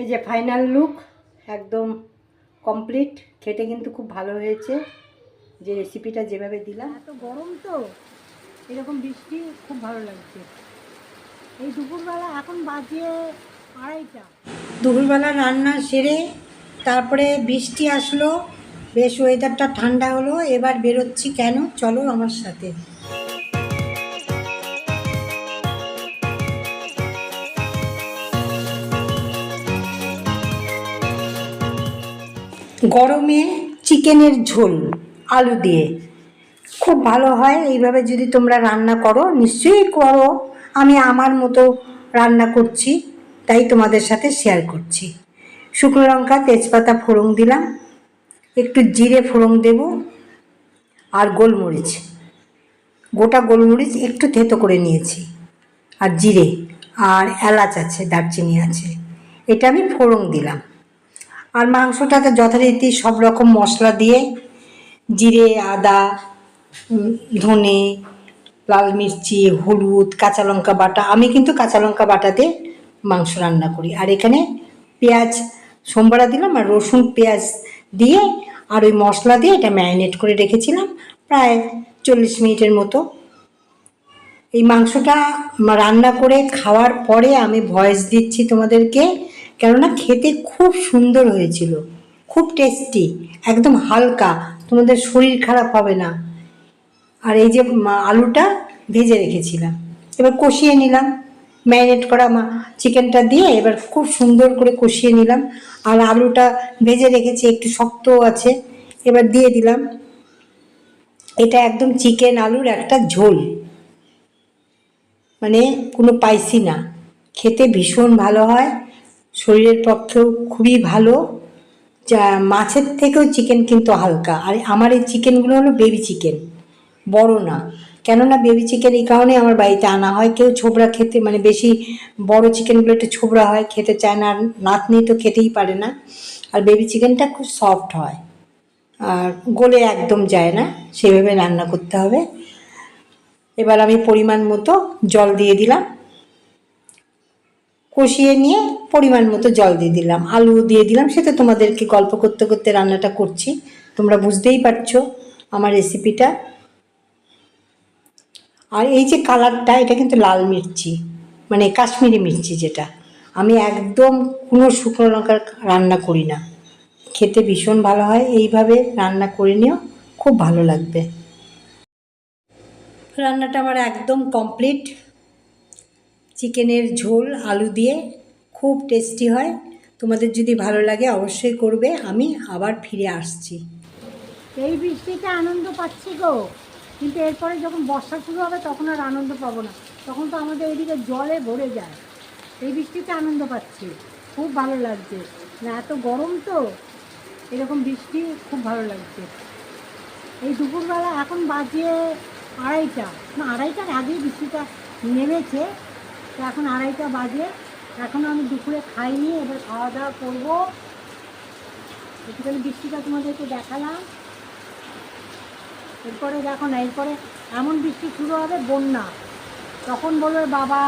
এই যে final look একদম কমপ্লিট খেতে কিন্তু খুব ভালো হয়েছে। যে রেসিপিটা যেভাবে দিলাম। এত গরম তো এরকম বৃষ্টি খুব ভালো লাগছে। এই দুপুরবেলা এখন বাজে আড়াইটা। দুপুরবেলা রান্না সেরে তারপরে বৃষ্টি আসলো বেশ ওয়েদারটা ঠান্ডা হলো এবার বেরোচ্ছি কেন? চলো আমার সাথে। গরমে চিকেনের ঝোল, আলু দিয়ে। খুব ভালো হয়, এইভাবে যদি তোমরা রান্না করো, নিশ্চয়ই করো। আমি আমার মতো রান্না করছি, তাই তোমাদের সাথে শেয়ার করছি। শুকনো লঙ্কা, তেজপাতা ফোড়ন দিলাম, একটু জিরে ফোড়ন দেব, আর গোলমরিচ। গোটা গোলমরিচ একটু থেতো করে নিয়েছি, আর জিরে, আর এলাচ আছে, দারচিনি আছে, এটা আমি ফোড়ন দিলাম। আর মাংসটাতে যথারীতি সব রকম মশলা দিয়ে জিরে, আদা ধনে, লাল মির্চি, হলুদ, কাঁচা লঙ্কা বাটা, আমি কিন্তু কাঁচা লঙ্কা বাটাতে মাংস রান্না করি। আর এখানে পেঁয়াজ সোমবারা দিলাম আর রসুন পেঁয়াজ দিয়ে আর ওই মশলা দিয়ে এটা ম্যারিনেট করে রেখেছিলাম প্রায় চল্লিশ মিনিটের মতো। এই মাংসটা রান্না করে খাওয়ার পরে আমি ভয়েস দিচ্ছি তোমাদেরকে। কেননা খেতে খুব সুন্দর হয়েছিল, খুব টেস্টি একদম হালকা, তোমাদের শরীর খারাপ হবে না। আর এই যে আলুটা ভেজে রেখেছিলাম, এবার কষিয়ে নিলাম। ম্যারিনেট করা চিকেনটা দিয়ে এবার খুব সুন্দর করে কষিয়ে নিলাম। আর আলুটা ভেজে রেখেছি, একটু শক্তও আছে, এবার দিয়ে দিলাম। এটা একদম চিকেন আলুর একটা ঝোল। মানে কোনো পাইসি না। খেতে ভীষণ ভালো হয়। শরীরের পক্ষেও খুবই ভালো। যা মাছের থেকেও চিকেন কিন্তু হালকা। আর আমার এই চিকেনগুলো হলো বেবি চিকেন বড় না। কেননা বেবি চিকেন এই কারণে আমার বাড়িতে আনা হয়। কেউ ছোবড়া খেতে মানে বেশি বড় চিকেনগুলো একটু ছোবড়া হয়, খেতে চায় না। আর নাতনি তো খেতেই পারে না। আর বেবি চিকেনটা খুব সফট হয়। আর গলে একদম যায় না। সেভাবে রান্না করতে হবে। এবার আমি পরিমাণ মতো জল দিয়ে দিলাম। কষিয়ে নিয়ে পরিমাণ মতো জল দিয়ে দিলাম। আলু দিয়ে দিলাম, সেটা তোমাদেরকে গল্প করতে করতে রান্নাটা করছি। তোমরা বুঝতেই পারছ আমার রেসিপিটা আর এই যে কালারটা, এটা কিন্তু লাল মির্চি মানে কাশ্মীরি মির্চি যেটা। আমি একদম কোনো শুকনো লঙ্কা রান্না করি না। খেতে ভীষণ ভালো হয়, এইভাবে রান্না করে নিও, খুব ভালো লাগবে। রান্নাটা আমার একদম কমপ্লিট চিকেনের ঝোল, আলু দিয়ে খুব টেস্টি হয়। তোমাদের যদি ভালো লাগে অবশ্যই করবে। আমি আবার ফিরে আসছি। এই বৃষ্টিতে আনন্দ পাচ্ছি গো। কিন্তু এরপরে যখন বর্ষা শুরু হবে তখন আর আনন্দ পাবো না। তখন তো আমাদের এদিকে জলে ভরে যায়। এই বৃষ্টিতে আনন্দ পাচ্ছি। খুব ভালো লাগছে। না, এত গরম তো। এরকম বৃষ্টি খুব ভালো লাগছে। এই দুপুরবেলা এখন বাজে আড়াইটা। আড়াইটার আগেই বৃষ্টিটা নেমেছে। তো এখন আড়াইটা বাজে। এখন আমি দুপুরে খাইনি, এবার খাওয়া দাওয়া করব। একটুখানি বৃষ্টিটা তোমাদেরকে দেখালাম। এরপরে দেখো না, এরপরে এমন বৃষ্টি শুরু হবে বন্যা। তখন বলবে, বাবা,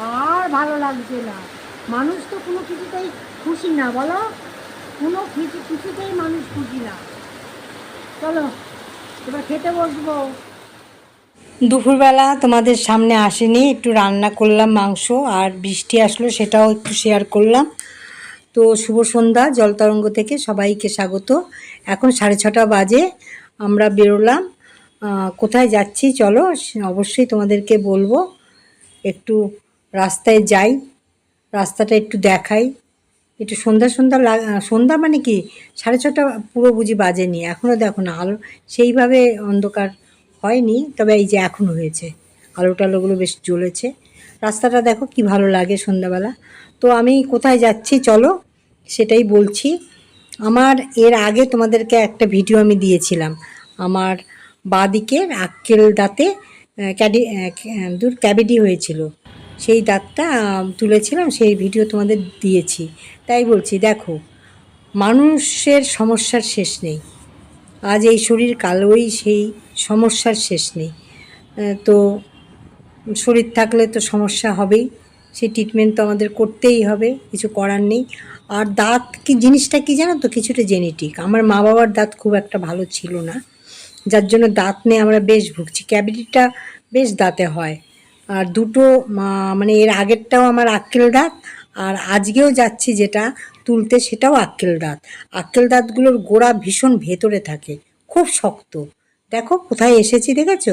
আর ভালো লাগছে না। মানুষ তো কোনো কিছুতেই খুশি না, বলো? কোনো কিছু কিছুতেই মানুষ খুশি না। চলো, এবার খেতে বসবো। দুপুরবেলা তোমাদের সামনে আসেনি, একটু রান্না করলাম, মাংস আর বৃষ্টি আসলো সেটাও একটু শেয়ার করলাম। তো শুভ সন্ধ্যা, জলতরঙ্গ থেকে সবাইকে স্বাগত। এখন সাড়ে ছটা বাজে, আমরা বেরোলাম। কোথায় যাচ্ছি চলো, অবশ্যই তোমাদেরকে বলব, একটু রাস্তায় যাই, রাস্তাটা একটু দেখাই। একটু সন্ধ্যা সন্ধ্যা সন্ধ্যা মানে কি? সাড়ে ছটা পুরো বুঝি বাজেনি এখনও দেখো না আলো সেইভাবে অন্ধকার হয়নি, তবে এই যে এখন হয়েছে। আলো টালোগুলো বেশ জ্বলেছে। রাস্তাটা দেখো কি ভালো লাগে সন্ধ্যাবেলা। তো আমি কোথায় যাচ্ছি চলো, সেটাই বলছি। আমার এর আগে তোমাদেরকে একটা ভিডিও আমি দিয়েছিলাম। আমার বাঁদিকের আক্কেল দাঁতে ক্যাডি দূর ক্যাভিটি হয়েছিল। সেই দাঁতটা তুলেছিলাম, সেই ভিডিও তোমাদের দিয়েছি। তাই বলছি, দেখো, মানুষের সমস্যার শেষ নেই। আজ এই শরীর কালোই, সেই সমস্যার শেষ নেই। তো শরীর থাকলে তো সমস্যা হবেই সেই ট্রিটমেন্ট তো আমাদের করতেই হবে, কিছু করার নেই। আর দাঁত কি, জিনিসটা কি জানো তো, কিছুটা জেনেটিক আমার মা বাবার দাঁত খুব একটা ভালো ছিল না, যার জন্য দাঁত নিয়ে আমরা বেশ ভুগছি। ক্যাভিটিটা বেশ দাঁতে হয়। আর দুটো মানে এর আগেরটাও আমার আক্কেল দাঁত, আর আজকেও যাচ্ছি যেটা তুলতে সেটাও আক্কেল দাঁত। আক্কেল দাঁতগুলোর গোড়া ভীষণ ভেতরে থাকে, খুব শক্ত। দেখো, কোথায় এসেছি দেখেছ?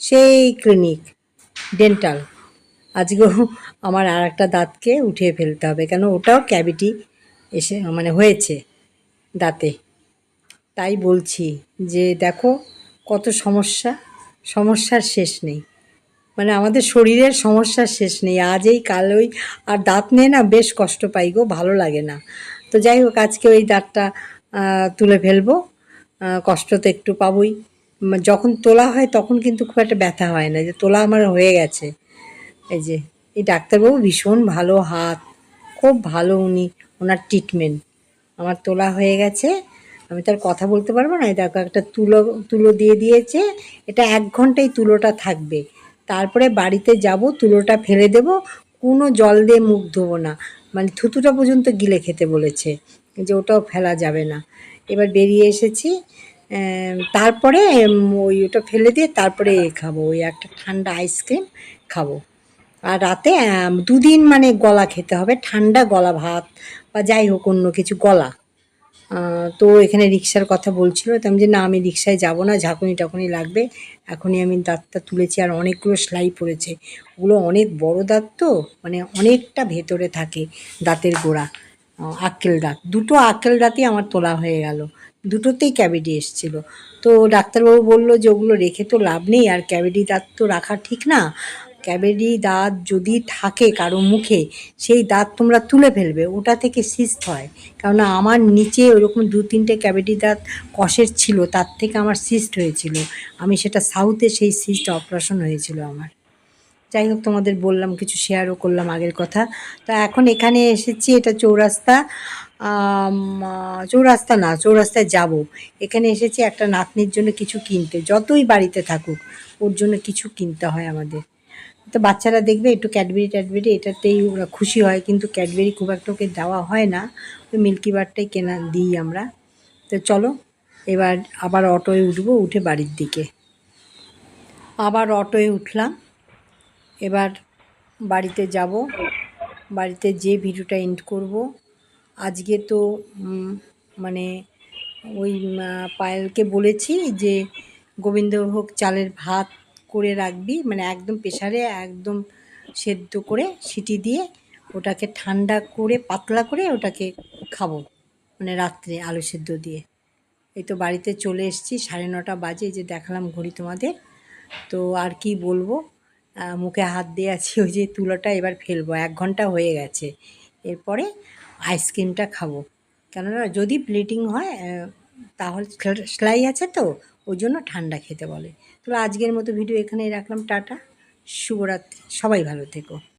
সেই ক্লিনিক, ডেন্টাল। আজকেও আমার আর একটা দাঁতকে উঠিয়ে ফেলতে হবে, কেন ওটাও ক্যাভিটি এসে মানে হয়েছে দাঁতে। তাই বলছি যে, দেখো, কত সমস্যা, সমস্যার শেষ নেই। মানে আমাদের শরীরের সমস্যার শেষ নেই। আজ এই, কাল ওই। আর দাঁত নিয়ে না বেশ কষ্ট পাই গো, ভালো লাগে না। তো যাই হোক, আজকে ওই দাঁতটা তুলে ফেলব। কষ্ট তো একটু পাবোই। যখন তোলা হয় তখন কিন্তু খুব একটা ব্যথা হয় না। যে তোলা আমার হয়ে গেছে। এই যে, এই ডাক্তারবাবু ভীষণ ভালো হাত। খুব ভালো উনি, ওনার ট্রিটমেন্ট আমার তোলা হয়ে গেছে। আমি তার কথা বলতে পারব না। এই দেখো একটা তুলো তুলো দিয়ে দিয়েছে। এটা এক ঘন্টায় তুলোটা থাকবে। তারপরে বাড়িতে যাব, তুলোটা ফেলে দেব, কোনো জল দিয়ে মুখ ধোবো না। মানে থুতুটা পর্যন্ত গিলে খেতে বলেছে যে ওটাও ফেলা যাবে না। এবার বেরিয়ে এসেছি তারপরে ওই ওটা ফেলে দিয়ে তারপরে খাব, ওই একটা ঠান্ডা আইসক্রিম খাব। আর রাতে দুদিন মানে গলা খেতে হবে, ঠান্ডা গলা ভাত বা যাই হোক অন্য কিছু গলা। তো এখানে রিক্সার কথা বলছিল। তো আমি যে, না, আমি রিক্সায় যাব না, ঝাঁকুনি টাকুনি লাগবে। এখনই আমি দাঁতটা তুলেছি আর অনেকগুলো সেলাই পড়েছে। ওগুলো অনেক বড় দাঁত তো মানে অনেকটা ভেতরে থাকে দাঁতের গোড়া আক্কেল দাঁত। দুটো আক্কেল দাঁতই আমার তোলা হয়ে গেল। দুটোতেই ক্যাভিটি এসেছিল। তো ডাক্তারবাবু বলল যে, ওগুলো রেখে তো লাভ নেই, আর ক্যাভিটি দাঁত তো রাখা ঠিক না। ক্যাবেরি দাঁত যদি থাকে কারও মুখে, সেই দাঁত তোমরা তুলে ফেলবে, ওটা থেকে সিস্ট হয়। কেননা আমার নিচে ওরকম দু তিনটে ক্যাভিটি দাঁত কষের ছিল, তার থেকে আমার সিস্ট হয়েছিল। আমি সেটা সাউথে সেই সিস্ট অপারেশন হয়েছিল আমার। যাই হোক, তোমাদের বললাম, কিছু শেয়ারও করলাম আগের কথা। তা এখন এখানে এসেছি, এটা চৌরাস্তা চৌরাস্তা না, চৌরাস্তায় যাব। এখানে এসেছি একটা নাতনির জন্য কিছু কিনতে। যতই বাড়িতে থাকুক, ওর জন্য কিছু কিনতে হয় আমাদের। তো বাচ্চারা দেখবে একটু ক্যাডবেরি ট্যাডবেরি, এটাতেই ওরা খুশি হয়। কিন্তু ক্যাডবেরি খুব একটা ওকে দেওয়া হয় না। ওই মিল্কি বারটাই কেনা দিই আমরা। তো চলো, এবার আবার অটোয় উঠবো, উঠে বাড়ির দিকে। আবার অটোয় উঠলাম। এবার বাড়িতে যাব। বাড়িতে যে ভিডিওটা এন্ড করব। আজকে তো মানে ওই পায়েলকে বলেছি যে গোবিন্দভোগ চালের ভাত করে রাখবি মানে একদম প্রেশারে একদম সেদ্ধ করে সিটি দিয়ে ওটাকে ঠান্ডা করে, পাতলা করে ওটাকে খাব মানে রাত্রে আলু সেদ্ধ দিয়ে। এই তো বাড়িতে চলে এসেছি, সাড়ে নটা বাজে যে দেখালাম ঘড়ি তোমাদের। তো আর কি বলব মুখে হাত দিয়ে আছি, ওই যে তুলোটা এবার ফেলব, এক ঘণ্টা হয়ে গেছে। এরপরে আইসক্রিমটা খাব। কেননা যদি ব্লিডিং হয় তাহলে সেল- সেলাই আছে তো ওই জন্য ঠান্ডা খেতে বলে। তো আজকের মতো ভিডিও এখানেই রাখলাম, টাটা, শুভরাত্রি, সবাই ভালো থেকো।